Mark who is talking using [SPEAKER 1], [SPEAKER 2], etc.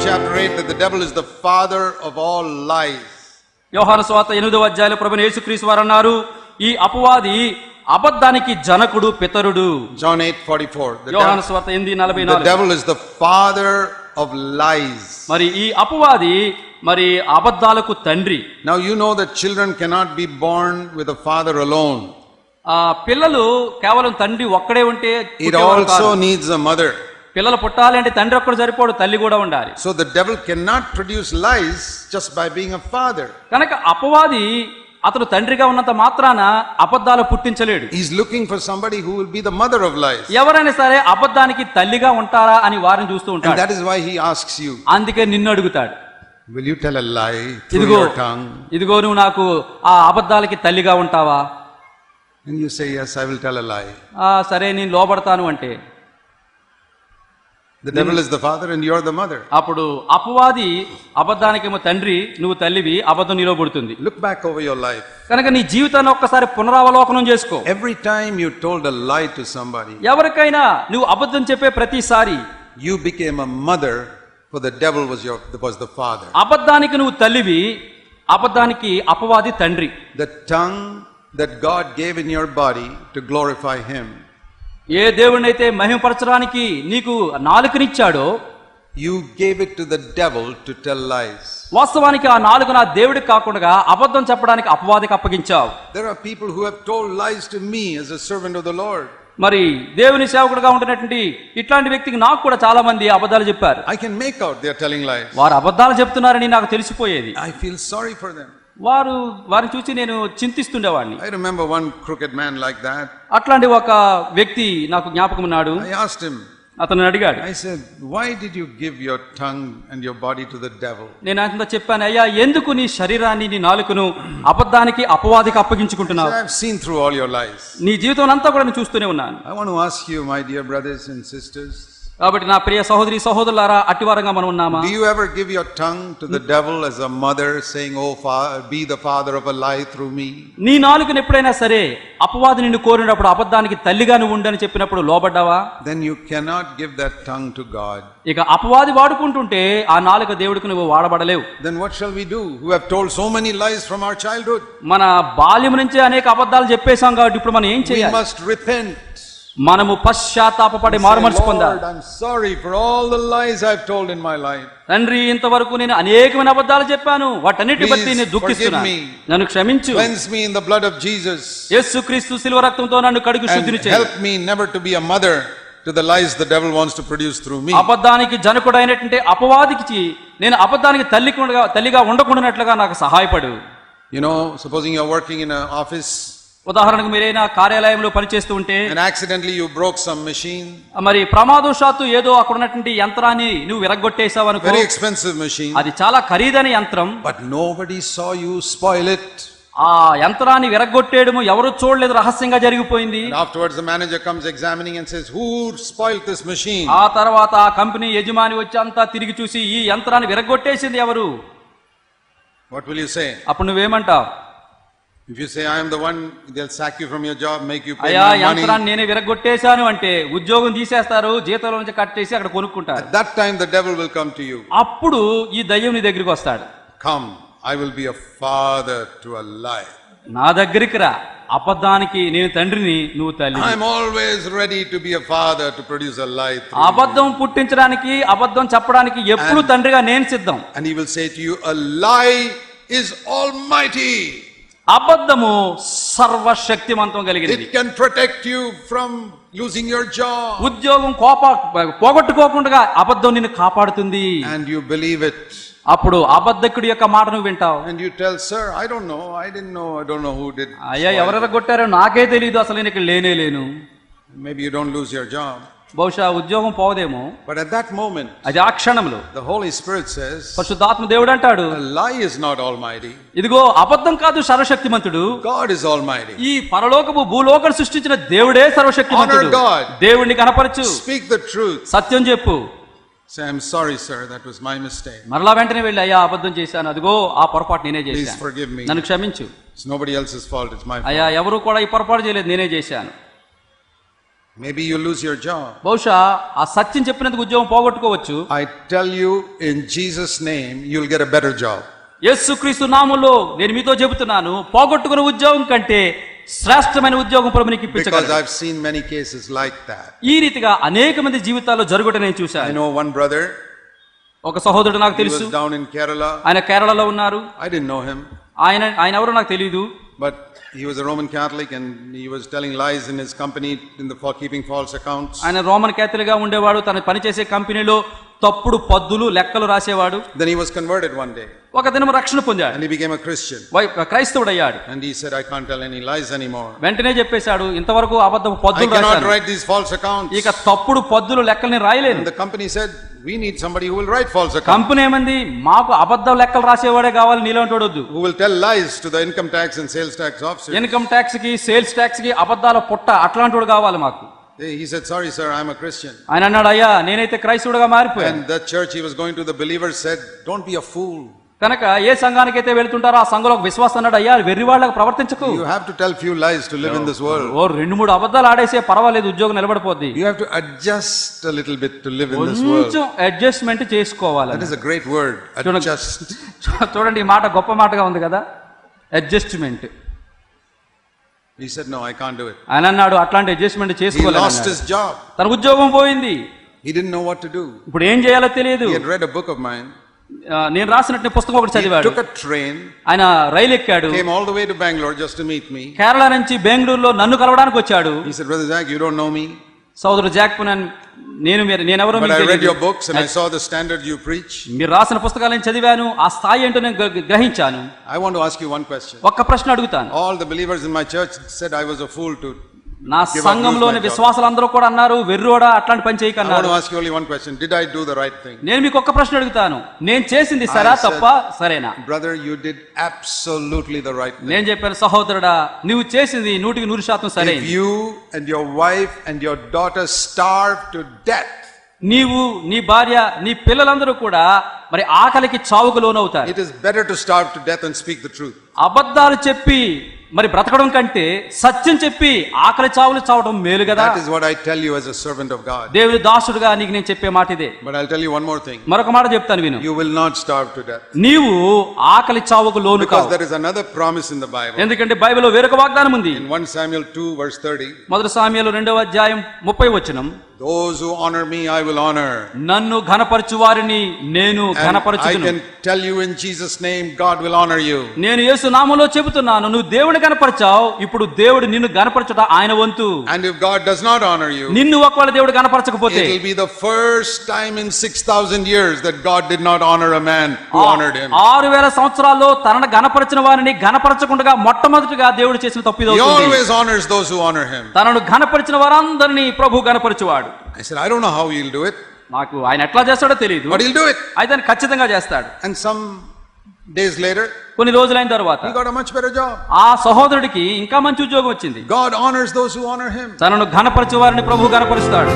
[SPEAKER 1] chapter 8 that the devil is the father of all lies.
[SPEAKER 2] యోహాను స్వాత ఎనిమిదో అధ్యాయులు ప్రభుని యేసుక్రీస్తు వారు అన్నారు ఈ అపవాది అబద్ధానికి జనకుడు పితరుడు
[SPEAKER 1] John 8 44. The,
[SPEAKER 2] యోహాను
[SPEAKER 1] devil,
[SPEAKER 2] స్వాత ఎనిమిది నలభై
[SPEAKER 1] the
[SPEAKER 2] నాలుగు
[SPEAKER 1] devil is the father of lies.
[SPEAKER 2] మరి ఈ అపవాది మరి అబద్ధాలకు తండ్రి
[SPEAKER 1] Now you know that children cannot be born with a father alone.
[SPEAKER 2] ఆ పిల్లలు కేవలం తండ్రి ఒక్కడే ఉంటే
[SPEAKER 1] It
[SPEAKER 2] కాదు.
[SPEAKER 1] also needs a mother.
[SPEAKER 2] పిల్లలు పుట్టాలి అంటే తండ్రి ఒక్కడు సరిపోడు తల్లి కూడా ఉండాలి.
[SPEAKER 1] So the devil can not produce lies just by being a father
[SPEAKER 2] కనుక అపవాది అతను తండ్రిగా ఉన్నంత మాత్రాన అబద్ధాలు పుట్టించలేడు.
[SPEAKER 1] Is looking for somebody who will be the mother of life
[SPEAKER 2] ఎవరైనా సరే అబద్ధానికి తల్లిగా ఉంటారా అని వారిని చూస్తూ ఉంటాడు.
[SPEAKER 1] That is why he asks you
[SPEAKER 2] అందుకే నిన్ను అడుగుతాడు.
[SPEAKER 1] విల్ యు టెల్ ఎ లై
[SPEAKER 2] ఇదిగో ఇదిగో నువ్వు నాకు ఆ అబద్ధాలకి తల్లిగా ఉంటావా?
[SPEAKER 1] And you say yes i will tell a lie.
[SPEAKER 2] ఆ సరే నేను లోబడతాను అంటే
[SPEAKER 1] The devil is the father and you're the mother.
[SPEAKER 2] అప్పుడు అపవాది అబద్ధానికేమో తండ్రి నువ్వు తల్లివి అబద్ధం నీలో పుడుతుంది
[SPEAKER 1] Look back over your life.
[SPEAKER 2] కనుక నీ జీవితాన్ని ఒక్కసారి పునరావలోకనం చేసుకో
[SPEAKER 1] Every time you told a lie to somebody,
[SPEAKER 2] ఎవరికైనా నువ్వు అబద్ధం చెప్పే ప్రతిసారి
[SPEAKER 1] you became a mother, for the devil was your was the father.
[SPEAKER 2] అబద్ధానికి నువ్వు తల్లివి అబద్ధానికి అపవాది తండ్రి
[SPEAKER 1] The tongue that God gave in your body to glorify Him,
[SPEAKER 2] ఏ దేవుడినైతే మహిమపరచడానికి నీకు నాలుకనిచ్చాడో
[SPEAKER 1] you gave it to the devil to tell lies.
[SPEAKER 2] వాస్తవానికి ఆ నాలుగు నా దేవుడికి కాకుండా అబద్ధం చెప్పడానికి అపవాదికి అప్పగించావు
[SPEAKER 1] There are people who have told lies to me as a servant of the Lord.
[SPEAKER 2] మరి దేవుని సేవకుడుగా ఉంటున్నటువంటి ఇట్లాంటి వ్యక్తికి నాకు కూడా చాలా మంది అబద్ధాలు చెప్పారు
[SPEAKER 1] I can make out they're telling lies.
[SPEAKER 2] వారు అబద్ధాలు చెప్తున్నారని నాకు తెలిసిపోయేది
[SPEAKER 1] I feel sorry for them.
[SPEAKER 2] వారు వారు చూసి నేను చింతిస్తుండేవాడిని.
[SPEAKER 1] I remember one cricket man like that
[SPEAKER 2] అట్లాంటి ఒక వ్యక్తి నాకు జ్ఞాపకం ఉన్నాడు.
[SPEAKER 1] ఐ ఆస్క్డ్ హిమ్
[SPEAKER 2] అతను అడిగాడు
[SPEAKER 1] I said why did you give your tongue and your body to the devil
[SPEAKER 2] నేను అంత చెప్పాను అయ్యా ఎందుకు నీ శరీరాన్ని నీ నాలుకను అబద్ధానికి అపవాదికి అప్పగించుకుంటున్నావు?
[SPEAKER 1] I have seen through all your life
[SPEAKER 2] నీ జీవితం అంతా కూడా నేను చూస్తూనే ఉన్నాను.
[SPEAKER 1] I want to ask you my dear brothers and sisters
[SPEAKER 2] కాబట్టి నా ప్రియ సహోదరి సహోదరులారా అటు మనం ఉన్నామా?
[SPEAKER 1] Do you ever give your tongue to the devil as a mother saying oh father be the father of a life through me
[SPEAKER 2] నీ నాలుకని ఎప్పుడైనా సరే అపవాది నిన్ను కోరినప్పుడు అబద్ధానికి తల్లిగా నువ్వు ఉండని చెప్పినప్పుడు లోబడ్డావా?
[SPEAKER 1] Then you cannot give that tongue to God
[SPEAKER 2] ఇక అపవాది వాడుకుంటుంటే ఆ నాలుక దేవుడికి నువ్వు వాడబడలేవు.
[SPEAKER 1] Then what shall we do who have told so many lies from our childhood
[SPEAKER 2] మన బాల్యం నుంచి అనేక అబద్ధాలు చెప్పేసాం కాబట్టి ఇప్పుడు మనం ఏం చేయాలి?
[SPEAKER 1] వి మస్ట్ రిపెంట్
[SPEAKER 2] మనము పశ్చాత్తాపడి
[SPEAKER 1] Say,
[SPEAKER 2] మారు మనసు
[SPEAKER 1] Lord,
[SPEAKER 2] పొందాలి
[SPEAKER 1] I'm sorry for all the lies I've told in my life.
[SPEAKER 2] తండ్రి ఇంతవరకు నేను అనేకమైన అబద్ధాలు చెప్పాను వాటన్నిటి
[SPEAKER 1] Please
[SPEAKER 2] బట్టి నేను దుఃఖిస్తున్నా
[SPEAKER 1] forgive me.
[SPEAKER 2] నన్ను క్షమించు
[SPEAKER 1] Cleanse me in the blood of Jesus.
[SPEAKER 2] యేసుక్రీస్తు శిలువ రక్తంతో నన్ను కడుగు
[SPEAKER 1] And
[SPEAKER 2] శుద్ధిని చేయి
[SPEAKER 1] help me never to be a mother to the lies the devil wants to produce through me.
[SPEAKER 2] అబద్ధానికి జనకుడైనటువంటి అపవాదికి నేను అబద్ధానికి తల్లిగా తల్లిగా ఉండకుండానట్లుగా నాకు సహాయపడు
[SPEAKER 1] You know, supposing you're working in an office
[SPEAKER 2] ఉదాహరణకు మీరైనా కార్యాలయంలో పనిచేస్తూ ఉంటే
[SPEAKER 1] accidentally you broke some machine
[SPEAKER 2] మరి ప్రమాదవశాత్తు ఏదో అక్కడ ఉన్నటువంటి యంత్రాన్ని నువ్వు విరగొట్టేసావు అనుకో
[SPEAKER 1] వెరీ ఎక్స్పెన్సివ్ మెషిన్
[SPEAKER 2] అది చాలా ఖరీదైన యంత్రం.
[SPEAKER 1] But nobody saw you spoil it
[SPEAKER 2] ఆ యంత్రాన్ని విరగొట్టేయడం ఎవరు చూడలేదు రహస్యంగా జరిగిపోయింది.
[SPEAKER 1] Afterwards the manager comes examining and says who spoil this machine
[SPEAKER 2] ఆ తర్వాత ఆ కంపెనీ యజమాని వచ్చి అంతా తిరిగి చూసి ఈ యంత్రాన్ని విరగొట్టేసింది ఎవరు?
[SPEAKER 1] వాట్ విల్ యు సే
[SPEAKER 2] అప్పుడు నువ్వేమంటావు?
[SPEAKER 1] If you say, I am the one, they'll sack you from your job, make you pay
[SPEAKER 2] అయ్యా
[SPEAKER 1] more money.
[SPEAKER 2] యంత్రాన్ని నేనే విరగొట్టేశాను అంటే ఉద్యోగం తీసేస్తారు జీతంలో నుంచి కట్ చేసి అక్కడ కొనుక్కుంటారు
[SPEAKER 1] At that time, the devil will come to you.
[SPEAKER 2] అప్పుడు ఈ దయ్యం నీ దగ్గరికి వస్తాడు
[SPEAKER 1] Come, I will be a father to a lie.
[SPEAKER 2] నా దగ్గరికి రా అబద్ధానికి నేను తండ్రిని నువ్వు తల్లి
[SPEAKER 1] I'm always ready to be a father to produce a lie. through.
[SPEAKER 2] అబద్ధం పుట్టించడానికి అబద్ధం చెప్పడానికి ఎప్పుడు తండ్రిగా నేను సిద్ధం
[SPEAKER 1] And he will say to you, A lie is almighty.
[SPEAKER 2] అబద్ధము సర్వశక్తివంతం
[SPEAKER 1] కలిగింది can protect you from losing your job
[SPEAKER 2] ఉద్యోగం కోప పోగొట్టుకోకుండా అబద్ధం నిన్ను కాపాడుతుంది.
[SPEAKER 1] అండ్ యు బిలీవ్ ఇట్
[SPEAKER 2] అప్పుడు అబద్ధకుడి యొక్క మాట నువ్వు వింటావు.
[SPEAKER 1] And you tell sir I don't know I did no I don't know
[SPEAKER 2] అయ్యా ఎవరెవరు కొట్టారో నాకే తెలియదు అసలు నీకు లేనే లేను.
[SPEAKER 1] Maybe you don't lose your job
[SPEAKER 2] బహుశా ఉద్యోగం పోవదేమో
[SPEAKER 1] బట్ అట్ దట్ మోమెంట్
[SPEAKER 2] అది ఆ క్షణంలో.
[SPEAKER 1] ద హోలీ స్పిరిట్ సేస్
[SPEAKER 2] పరిశుద్ధాత్మ దేవుడు అంటాడు
[SPEAKER 1] లై ఇస్ నాట్ ఆల్ మైటీ
[SPEAKER 2] ఇదిగో అబద్ధం కాదు సర్వశక్తిమంతుడు.
[SPEAKER 1] గాడ్ ఇస్ ఆల్ మైటీ
[SPEAKER 2] ఈ పరలోకపు భూలోకం సృష్టించిన దేవుడే సర్వశక్తిమంతుడు. దేవుడిని కనపరచు.
[SPEAKER 1] స్పీక్ ద ట్రూత్
[SPEAKER 2] సత్యం చెప్పు.
[SPEAKER 1] Say I am sorry sir that was my mistake
[SPEAKER 2] మరలా వెంటనే వెళ్ళి అయ్యా అబద్ధం చేశాను. అదిగో ఆ పొరపాటు నేనే చేశాను.
[SPEAKER 1] ప్లీజ్ ఫర్గివ్ మీ
[SPEAKER 2] నన్ను క్షమించు.
[SPEAKER 1] It's nobody else's fault it's my fault
[SPEAKER 2] అయ్యా ఎవరు కూడా ఈ పొరపాటు చేయలేదు. నేనే చేశాను.
[SPEAKER 1] Maybe you lose your job.
[SPEAKER 2] బహుశా ఆ సత్యం చెప్పినందుకు ఉద్యోగం పోగొట్టుకోవచ్చు
[SPEAKER 1] I tell you, in Jesus' name, you'll get a better job.
[SPEAKER 2] యేసుక్రీస్తు నామంలో నేను మీతో చెబుతున్నాను పోగొట్టుకున్న ఉద్యోగం కంటే శ్రేష్టమైన ఉద్యోగం ప్రభు నీకు
[SPEAKER 1] Because
[SPEAKER 2] ఇప్పించగలడు
[SPEAKER 1] I've seen many cases like that.
[SPEAKER 2] ఈ రీతిగా అనేక మంది జీవితాల్లో జరుగుట నేను
[SPEAKER 1] I
[SPEAKER 2] చూశాను
[SPEAKER 1] know one brother,
[SPEAKER 2] ఒక సహోదరుడు నాకు
[SPEAKER 1] he
[SPEAKER 2] తెలుసు
[SPEAKER 1] was down in Kerala.
[SPEAKER 2] ఆయన కేరళలో ఉన్నారు
[SPEAKER 1] I didn't know him,
[SPEAKER 2] ఆయన ఆయన ఎవరో నాకు తెలియదు
[SPEAKER 1] but he was a Roman Catholic and he was telling lies in his company in the for keeping false accounts.
[SPEAKER 2] ఆయన రోమన్ క్యాథలిక్ గా ఉండేవాడు తను పనిచేసే కంపెనీలో తప్పుడు పద్దులు లెక్కలు రాసేవాడు.
[SPEAKER 1] Then he was converted one day
[SPEAKER 2] ఒక దినం రక్షణ పొందాడు.
[SPEAKER 1] అండ్ హి క్రిస్టియన్
[SPEAKER 2] వై క్రైస్తవుడు అయ్యాడు
[SPEAKER 1] and he I can't tell any lies
[SPEAKER 2] వెంటనే చెప్పేశాడు ఇంతవరకు అబద్ధం పద్దులు రాశాను.
[SPEAKER 1] ఐ ఫాల్స్ అకౌంట్స్
[SPEAKER 2] ఇక తప్పుడు పద్దులు లెక్కల్ని రాయలేను
[SPEAKER 1] company said we need somebody who write false
[SPEAKER 2] company ఏమంది? మాకు అబద్ధ లెక్కలు రాసేవాడే కావాలి నీలంటోడొద్దు
[SPEAKER 1] who tell lies to the income tax and sales tax
[SPEAKER 2] officer income టాక్స్కి sales ట్యాక్స్కి అబద్ధాల పుట్ట అట్లాంటోడు కావాలి మాకు.
[SPEAKER 1] He said, Sorry, sir, I'm a Christian.
[SPEAKER 2] ఆయన అన్నాడు అయ్యా నేనైతే క్రైస్తవుడుగా మారిపోయాను
[SPEAKER 1] And that church he was going to, the believers said, Don't be a fool.
[SPEAKER 2] కనుక ఏ సంఘానికైతే వెళ్తుంటారో ఆ సంఘంలో ఒక విశ్వాసం అన్నాడు అయ్యా వెర్రి వాళ్ళకి ప్రవర్తించకు
[SPEAKER 1] You have to tell few lies to live in this world.
[SPEAKER 2] ఓ రెండు మూడు అబద్ధాలు ఆడేసే పర్వాలేదు ఉద్యోగం నిలబడిపోద్ది
[SPEAKER 1] You have to adjust a little bit to live in this world.
[SPEAKER 2] కొంచెం అడ్జస్ట్మెంట్ చేసుకోవాలి
[SPEAKER 1] That is a great word.
[SPEAKER 2] Chudang-
[SPEAKER 1] Adjust.
[SPEAKER 2] చూ- చూడండి ఈ మాట గొప్ప మాటగా ఉంది కదా adjustment
[SPEAKER 1] He said, No, I can't do it.
[SPEAKER 2] ఆయన అన్నాడు అట్లాంటి adjustment
[SPEAKER 1] He lost his job.
[SPEAKER 2] తన ఉద్యోగం పోయింది
[SPEAKER 1] He didn't know what to do.
[SPEAKER 2] ఇప్పుడు ఏం చేయాలో తెలియదు
[SPEAKER 1] He had read a book of mine.
[SPEAKER 2] ఆ, నేను రాసినట్టు పుస్తకం ఒకటి
[SPEAKER 1] He
[SPEAKER 2] చదివాడు
[SPEAKER 1] took a train,
[SPEAKER 2] ఆయన రైలు ఎక్కాడు
[SPEAKER 1] came all the way to Bangalore just to meet me.
[SPEAKER 2] Kerala నుంచి బెంగళూరులో నన్ను కలవడానికి వచ్చాడు
[SPEAKER 1] He said, Brother Zach, you don't know me,
[SPEAKER 2] సోదరుడు జాక్ పునన్ నేను
[SPEAKER 1] నేను ఎవరు
[SPEAKER 2] మీరు రాసిన పుస్తకాలను చదివాను ఆ స్థాయి ఏంటో నేను గ్రహించాను.
[SPEAKER 1] I want to ask you one question
[SPEAKER 2] ఒక ప్రశ్న అడుగుతాను.
[SPEAKER 1] All the believers in my church said I was a fool to
[SPEAKER 2] నా సంఘంలోని విశ్వాసాలందరూ కూడా అన్నారు వెర్రోడా అట్లాంటి పని
[SPEAKER 1] చేయకన్నా
[SPEAKER 2] నేను మీకు ఒక ప్రశ్న అడుగుతాను. నేను చేసింది సరే తప్ప సరేనా?
[SPEAKER 1] Brother you did absolutely the right
[SPEAKER 2] నేను చెప్పాను సహోదరుడా నువ్వు చేసింది నూటికి నూరు శాతం సరే
[SPEAKER 1] you and your wife and your daughter starve to death
[SPEAKER 2] నీవు నీ భార్య నీ పిల్లలందరూ కూడా మరి ఆకలికి చావుకు లోనవుతారు.
[SPEAKER 1] It is better to starve to death speak the
[SPEAKER 2] అబద్ధాలు చెప్పి మరి బ్రతకడం కంటే సత్యం చెప్పి ఆకలి చావులు చావడం మేలు కదా.
[SPEAKER 1] That is I tell you as servant of
[SPEAKER 2] దాసుడిగా నీకు నేను చెప్పే మాట ఇదే.
[SPEAKER 1] But I tell one thing
[SPEAKER 2] మరొక మాట చెప్తాను విను.
[SPEAKER 1] You will not starve to
[SPEAKER 2] నీవు ఆకలి చావుకు లోను
[SPEAKER 1] కాదు
[SPEAKER 2] because
[SPEAKER 1] there is promise in the Bible
[SPEAKER 2] ఎందుకంటే బైబిల్లో వేరొక వాగ్దానం ఉంది.
[SPEAKER 1] ఇన్ 1 సామ్యూయల్ 2 వర్స్ 30
[SPEAKER 2] మొదటి సామ్యూయల్ 2వ అధ్యాయం 30వ వచనం.
[SPEAKER 1] those who honor me, I will honor.
[SPEAKER 2] నన్ను ఘనపరచు వారిని నేను
[SPEAKER 1] And I
[SPEAKER 2] ఘనపరచుదును
[SPEAKER 1] can tell you in Jesus' name, God will honor you.
[SPEAKER 2] నేను యేసు నామంలో చెబుతున్నాను నువ్వు దేవుని కనపరచావు ఇప్పుడు దేవుడు నిన్ను గనపరచుట ఆయన వంతు
[SPEAKER 1] And if God does not honor you,
[SPEAKER 2] నిన్ను ఒకవేళ దేవుడు గనపరచకపోతే
[SPEAKER 1] it will be the first time in 6,000 years that God did not honor a man who honored him.
[SPEAKER 2] ఆరు వేల సంవత్సరాల్లో తనను గనపరచిన వారిని గనపరచకుండా మొట్టమొదటిగా దేవుడు చేసిన తప్పు ఇది
[SPEAKER 1] He
[SPEAKER 2] అవుతుంది
[SPEAKER 1] always honors those who honor him.
[SPEAKER 2] తనను ఘనపరిచిన వారందరినీ ప్రభు గనపరచువాడు
[SPEAKER 1] I said I don't know how he will do it
[SPEAKER 2] నాకు ఆయన ఎట్లా చేస్తాడో తెలియదు
[SPEAKER 1] but he will do it
[SPEAKER 2] అయితే ఖచ్చితంగా చేస్తాడు.
[SPEAKER 1] అండ్ సమ్ డేస్ లేటర్
[SPEAKER 2] కొన్ని రోజులైన తర్వాత
[SPEAKER 1] he got a much better job
[SPEAKER 2] ఆ సహోదరుడికి ఇంకా మంచి ఉద్యోగం వచ్చింది.
[SPEAKER 1] God honours those who honour him
[SPEAKER 2] తనను ఘనపరిచే ప్రభువు ఘనపరుస్తాడు.